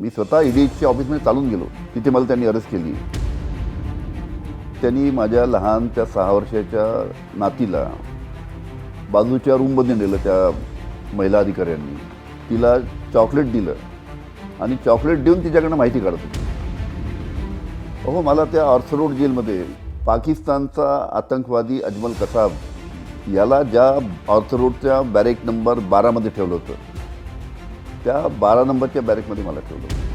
मी स्वतः ईडीच्या ऑफिसमध्ये चालून गेलो. तिथे मला त्यांनी अरेस्ट केली. त्यांनी माझ्या लहान त्या सहा वर्षाच्या नातीला बाजूच्या रूममध्ये नेलं त्या महिला अधिकाऱ्यांनी. तिला चॉकलेट दिलं आणि चॉकलेट देऊन तिच्याकडनं माहिती काढत होती. अहो मला त्या ऑर्थरोड जेलमध्ये पाकिस्तानचा आतंकवादी अजमल कसाब याला ज्या ऑर्थरोडच्या बॅरेक नंबर बारामध्ये ठेवलं होतं त्या बारा नंबरच्या बॅरेकमध्ये मला ठेवलं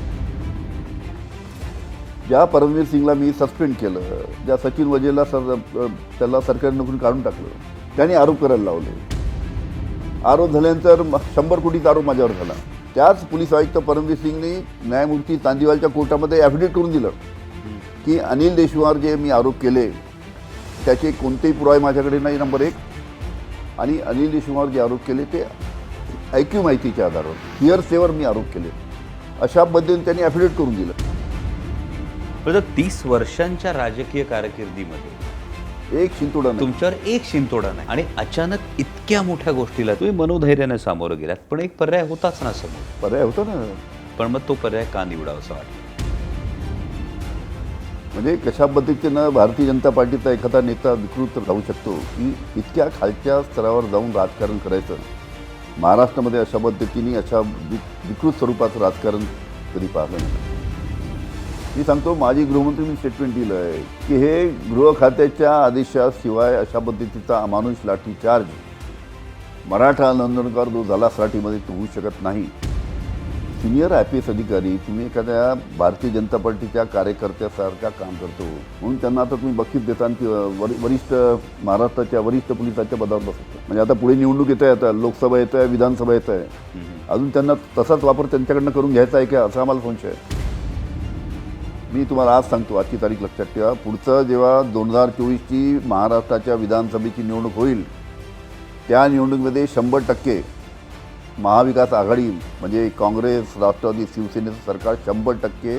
ज्या परमवीर सिंगला मी सस्पेंड केलं ज्या सचिन वजेला सर त्याला सरकारी नोकरी काढून टाकलं त्याने आरोप करायला लावले. आरोप झाल्यानंतर शंभर कोटीचा आरोप माझ्यावर झाला. त्याच पोलीस आयुक्त परमवीर सिंगने न्यायमूर्ती चांदीवालच्या कोर्टामध्ये ॲफिडेविट करून दिलं की अनिल देशवार जे मी आरोप केले त्याचे कोणतेही पुरावे माझ्याकडे नाही नंबर एक. आणि अनिल देशवार जे आरोप केले ते ऐक्यू माहितीच्या आधारावर. हिअरसेवर मी आरोप केले. अशा पद्धतीने त्यांनी ॲफिडेविट करून दिलं. तीस वर्षांच्या राजकीय कारकिर्दीमध्ये एक शिंतोडा तुमच्यावर एक शिंतोडा नाही. आणि अचानक इतक्या मोठ्या गोष्टीला तुम्ही मनोधैर्याने सामोरं गेलात. पण एक पर्याय होताच ना समोर. पर्याय होता ना. पण मग तो पर्याय का निवडावा असं वाटतं म्हणजे कशा पद्धतीनं भारतीय जनता पार्टीचा एखादा नेता विकृत राहू शकतो की इतक्या खालच्या स्तरावर जाऊन राजकारण करायचं? महाराष्ट्रामध्ये अशा पद्धतीने अशा विकृत स्वरूपाचं राजकारण कधी पाहिलं नाही. मी सांगतो माजी गृहमंत्री मी स्टेटमेंट दिलं आहे की हे गृह खात्याच्या आदेशाशिवाय अशा पद्धतीचा अमानुष लाठीचार्ज मराठा आंदोलनकार जो झाला सराठीमध्ये तो होऊ शकत नाही. सिनियर आय पी एस अधिकारी तुम्ही एखाद्या भारतीय जनता पार्टीच्या कार्यकर्त्यासारखा काम करतो. म्हणून त्यांना आता तुम्ही बक्षीस देता आणि वरिष्ठ महाराष्ट्राच्या वरिष्ठ पोलिसाच्या पदावर बसवतो. म्हणजे आता पुढे निवडणूक येत आहे आता लोकसभा येत आहे विधानसभा येत आहे. अजून त्यांना तसाच वापर त्यांच्याकडनं करून घ्यायचा आहे का असा आम्हाला संशय आहे. मी तुम्हाला आज सांगतो आजची तारीख लक्षात ठेवा. पुढचं जेव्हा दोन हजार चोवीसची महाराष्ट्राच्या विधानसभेची निवडणूक होईल त्या निवडणुकीमध्ये शंभर टक्के महाविकास आघाडी म्हणजे काँग्रेस राष्ट्रवादी शिवसेनेचं सरकार शंभर टक्के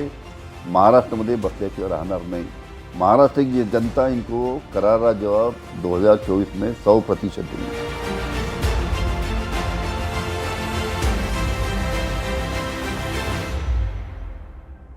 महाराष्ट्रामध्ये बसल्याशिवाय राहणार नाही. महाराष्ट्र की जनता इनको करारा जवाब 2024 में सौ प्रतिशत देंगे